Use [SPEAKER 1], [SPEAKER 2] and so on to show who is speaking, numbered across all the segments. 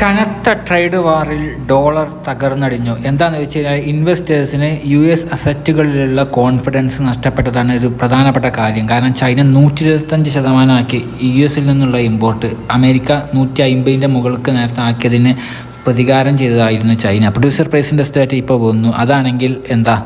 [SPEAKER 1] കനത്ത trade വാറിൽ dollar തകർന്നടിഞ്ഞു. എന്താണെന്ന് വെച്ച് കഴിഞ്ഞാൽ ഇൻവെസ്റ്റേഴ്സിന് യു എസ് അസറ്റുകളിലുള്ള കോൺഫിഡൻസ് നഷ്ടപ്പെട്ടതാണ് ഒരു പ്രധാനപ്പെട്ട കാര്യം. കാരണം ചൈന നൂറ്റി ഇരുപത്തഞ്ച് ശതമാനമാക്കി യു എസിൽ നിന്നുള്ള ഇമ്പോർട്ട് അമേരിക്ക നൂറ്റി അമ്പതിന്റെ മുകൾക്ക് നേരത്തെ ആക്കിയതിന് പ്രതികാരം ചെയ്തതായിരുന്നു ചൈന. പ്രൊഡ്യൂസർ പ്രൈസിന്റെ സ്റ്റേറ്റ് ഇപ്പോൾ വന്നു. അതാണെങ്കിൽ എന്താ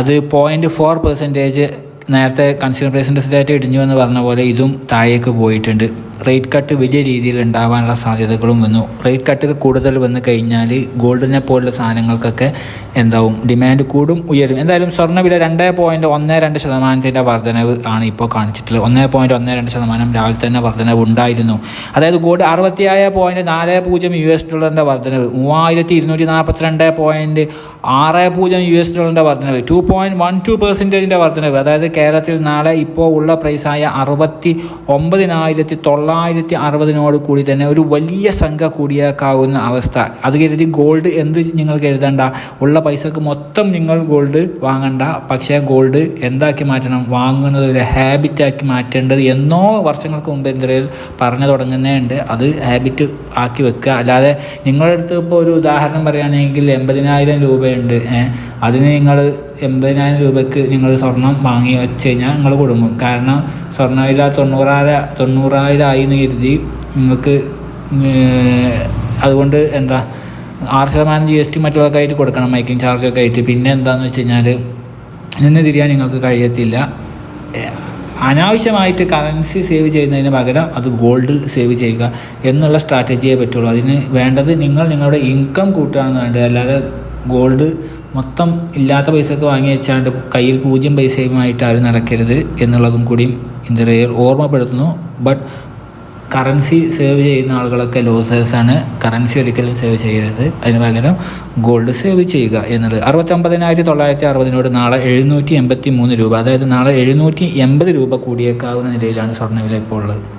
[SPEAKER 1] അത് പോയിന്റ് ഫോർ പെർസെന്റേജ് നേരത്തെ കൺസ്യൂമർ പ്രൈസിന്റെ സ്റ്റേറ്റ് ഇടിഞ്ഞു എന്ന് പറഞ്ഞ പോലെ ഇതും താഴേക്ക് പോയിട്ടുണ്ട്. റേറ്റ് കട്ട് വലിയ രീതിയിൽ ഉണ്ടാവാനുള്ള സാധ്യതകളും വന്നു. റേറ്റ് കട്ടിൽ കൂടുതൽ വന്നു കഴിഞ്ഞാൽ ഗോൾഡിനെ പോലുള്ള സാധനങ്ങൾക്കൊക്കെ എന്താവും? ഡിമാൻഡ് കൂടും ഉയരും. എന്തായാലും സ്വർണവില രണ്ട് പോയിന്റ് ഒന്ന് രണ്ട് ശതമാനത്തിന്റെ വർധനവ് ആണ് ഇപ്പോൾ കാണിച്ചിട്ടുള്ളത്. ഒന്ന് പോയിന്റ് ഒന്ന് രണ്ട് ശതമാനം രാവിലെ തന്നെ വർധനവ് ഉണ്ടായിരുന്നു. അതായത് ഗോൾഡ് അറുപത്തിയായ പോയിന്റ് നാല് പൂജ്യം യു എസ് ഡോളറിന്റെ വർധനവ്. മൂവായിരത്തി ഇരുന്നൂറ്റി നാൽപ്പത്തിരണ്ട് പോയിന്റ് ആറ് പൂജ്യം യു എസ് ഡോളറിന്റെ വർധനവ്. ടു പോയിന്റ് വൺ ടു പെർസെന്റേജിന്റെ വർധനവ്. അതായത് കേരളത്തിൽ നാളെ ഇപ്പോൾ ഉള്ള പ്രൈസായ അറുപത്തി ഒമ്പതിനായിരത്തി തൊള്ളായിരത്തി അറുപതിനോട് കൂടി തന്നെ ഒരു വലിയ സംഖ്യ കൂടിയേക്കാവുന്ന അവസ്ഥ. അത് കരുതി ഗോൾഡ് എന്ത് നിങ്ങൾ കരുതണ്ട? ഉള്ള പൈസക്ക് മൊത്തം നിങ്ങൾ ഗോൾഡ് വാങ്ങണ്ട. പക്ഷേ ഗോൾഡ് എന്താക്കി മാറ്റണം? വാങ്ങുന്നത് ഒരു ഹാബിറ്റാക്കി മാറ്റേണ്ടത് എന്നോ വർഷങ്ങൾക്ക് മുമ്പ് എന്തെങ്കിലും പറഞ്ഞു തുടങ്ങുന്നേ ഉണ്ട് അത് ഹാബിറ്റ് ആക്കി വെക്കുക. അല്ലാതെ നിങ്ങളുടെ അടുത്ത് ഇപ്പോൾ ഒരു ഉദാഹരണം പറയുകയാണെങ്കിൽ എൺപതിനായിരം രൂപയുണ്ട്. അതിന് നിങ്ങൾ എൺപതിനായിരം രൂപയ്ക്ക് നിങ്ങൾ സ്വർണം വാങ്ങി വെച്ച് കഴിഞ്ഞാൽ നിങ്ങൾ കൊടുക്കും കാരണം സ്വർണവില തൊണ്ണൂറായിരം തൊണ്ണൂറായിരം ആയി എന്ന് കരുതി നിങ്ങൾക്ക് അതുകൊണ്ട് എന്താ ആറ് ശതമാനം ജി എസ് ടി മറ്റുള്ളതൊക്കെ ആയിട്ട് കൊടുക്കണം മേക്കിംഗ് ചാർജൊക്കെ ആയിട്ട്. പിന്നെ എന്താണെന്ന് വെച്ച് കഴിഞ്ഞാൽ നിന്ന് തിരിയാൻ നിങ്ങൾക്ക് കഴിയത്തില്ല. അനാവശ്യമായിട്ട് കറൻസി സേവ് ചെയ്യുന്നതിന് പകരം അത് ഗോൾഡിൽ സേവ് ചെയ്യുക എന്നുള്ള സ്ട്രാറ്റജിയെ പറ്റുള്ളൂ. അതിന് വേണ്ടത് നിങ്ങൾ നിങ്ങളുടെ ഇൻകം കൂട്ടുകയാണ് വേണ്ടത്. അല്ലാതെ ഗോൾഡ് മൊത്തം ഇല്ലാത്ത പൈസക്ക് വാങ്ങി വെച്ചാണ്ട് കയ്യിൽ പൂജ്യം പൈസയുമായിട്ട് ആരും നടക്കരുത് എന്നുള്ളതും കൂടിയും ഇന്ത്യ ഓർമ്മപ്പെടുത്തുന്നു. ബട്ട് കറൻസി സേവ് ചെയ്യുന്ന ആളുകളൊക്കെ ലോസേഴ്സാണ് കറൻസി ഒരിക്കലും സേവ് ചെയ്യരുത്. അതിന് പകരം ഗോൾഡ് സേവ് ചെയ്യുക എന്നുള്ളത് അറുപത്തൊമ്പതിനായിരത്തി തൊള്ളായിരത്തി അറുപതിനോട് നാളെ എഴുന്നൂറ്റി എൺപത്തി മൂന്ന് രൂപ. അതായത് നാളെ എഴുന്നൂറ്റി എൺപത് രൂപ കൂടിയേക്കാവുന്ന നിലയിലാണ് സ്വർണവില ഇപ്പോൾ ഉള്ളത്.